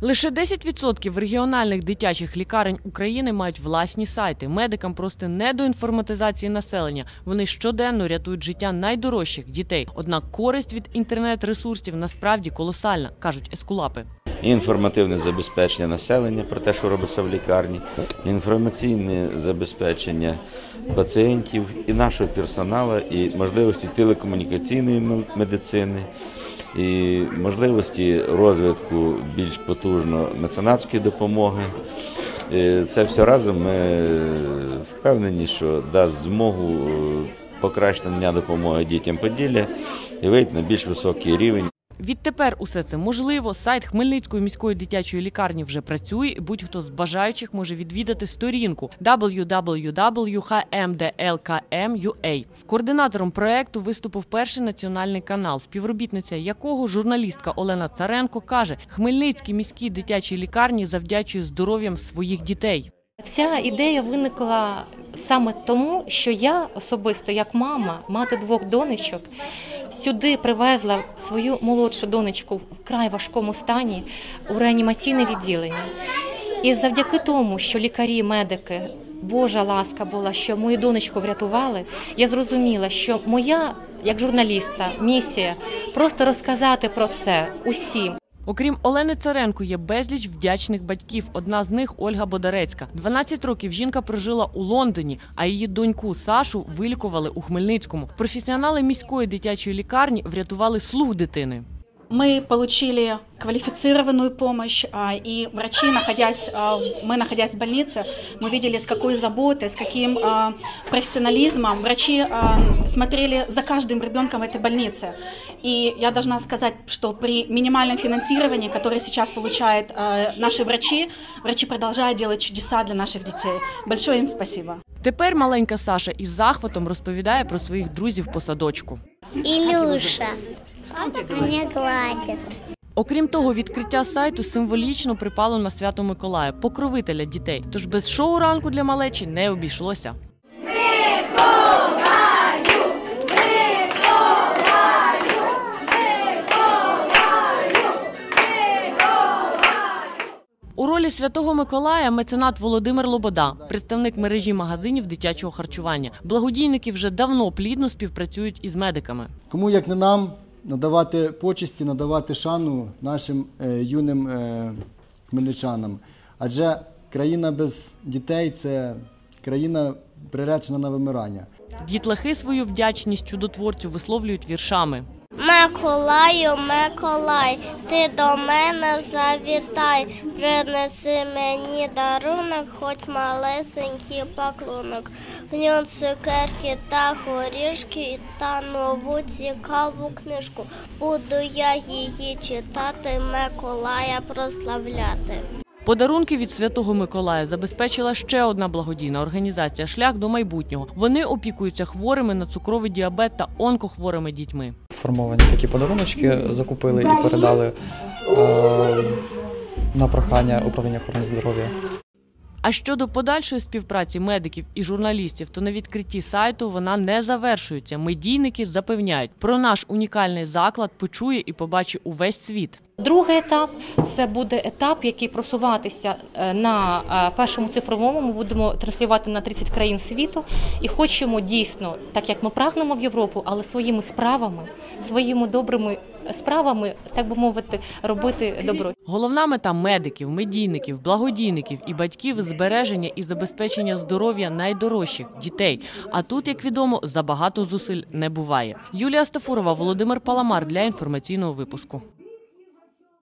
Лише 10% регіональних дитячих лікарень України мають власні сайти. Медикам просто не до інформатизації населення. Вони щоденно рятують життя найдорожчих дітей. Однак користь від інтернет-ресурсів насправді колосальна, кажуть ескулапи. інформативне забезпечення населення про те, що робиться в лікарні, інформаційне забезпечення пацієнтів і нашого персоналу, і можливості телекомунікаційної медицини, і можливості розвитку більш потужно меценатської допомоги. Е, Це все разом ми впевнені, що дасть змогу покращення допомоги дітям Поділля і вийти на більш високий рівень. Відтепер усе це можливо. Сайт Хмельницької міської дитячої лікарні вже працює. і Будь-хто з бажаючих може відвідати сторінку www.hmdlkm.ua. Координатором проекту виступив перший національний канал, співробітниця якого журналістка Олена Царенко каже: Хмельницькій міській дитячій лікарні завдячує здоров'ям своїх дітей. Ця ідея виникла саме тому, що я особисто, як мама, мати двох донечок, сюди привезла свою молодшу донечку в вкрай важкому стані у реанімаційне відділення. І завдяки тому, що лікарі, медики, Божа ласка була, що мою донечку врятували, я зрозуміла, що моя, як журналіста, місія просто розказати про це усім. Окрім Олени Царенко, є безліч вдячних батьків. Одна з них Ольга Бодарецька. 12 років жінка прожила у Лондоні, а її доньку Сашу вилікували у Хмельницькому. Професіонали міської дитячої лікарні врятували слух дитини. Мы получили квалифицированную помощь, а, и врачи, находясь, а, мы находясь в больнице, мы видели, с какой заботой, с каким а, профессионализмом врачи а, смотрели за каждым ребенком в этой больнице. И я должна сказать, что при минимальном финансировании, которое сейчас получают а, наши врачи, врачи продолжают делать чудеса для наших детей. Большое им спасибо. Тепер маленька Саша із захватом розповідає про своїх друзів по садочку. Илюша. Меня гладять. Окрім того, відкриття сайту символічно припало на свято Миколая, покровителя дітей. Тож без шоу ранку для малечі не обійшлося. У ролі святого Миколая меценат Володимир Лобода, представник мережі магазинів дитячого харчування. Благодійники вже давно плідно співпрацюють із медиками. Кому як не нам надавати почесті, надавати шану нашим е, юним е, хмельничанам. Адже країна без дітей це країна приречена на вимирання. Дітлахи свою вдячність чудотворцю висловлюють віршами. Миколаю, Миколай, ти до мене завітай, принеси мені дарунок, хоч малесенький паклунок. В ньому цукерки та горішки та нову цікаву книжку. Буду я її читати, Миколая прославляти. Подарунки від святого Миколая забезпечила ще одна благодійна організація Шлях до майбутнього. Вони опікуються хворими на цукровий діабет та онкохворими дітьми. Формовані такі подаруночки закупили і передали е, на прохання управління охорони здоров'я. А щодо подальшої співпраці медиків і журналістів, то на відкритті сайту вона не завершується. Медійники запевняють, про наш унікальний заклад почує і побачить увесь світ. Другий етап це буде етап, який просуватися е, на е, першому цифровому. Ми будемо транслювати на 30 країн світу і хочемо дійсно, так як ми прагнемо в Європу, але своїми справами, своїми добрими справами, так би мовити, робити добро. Головна мета медиків, медійників, благодійників і батьків збереження і забезпечення здоров'я найдорожчих дітей. А тут, як відомо, забагато зусиль не буває. Юлія Стафурова, Володимир Паламар для інформаційного випуску.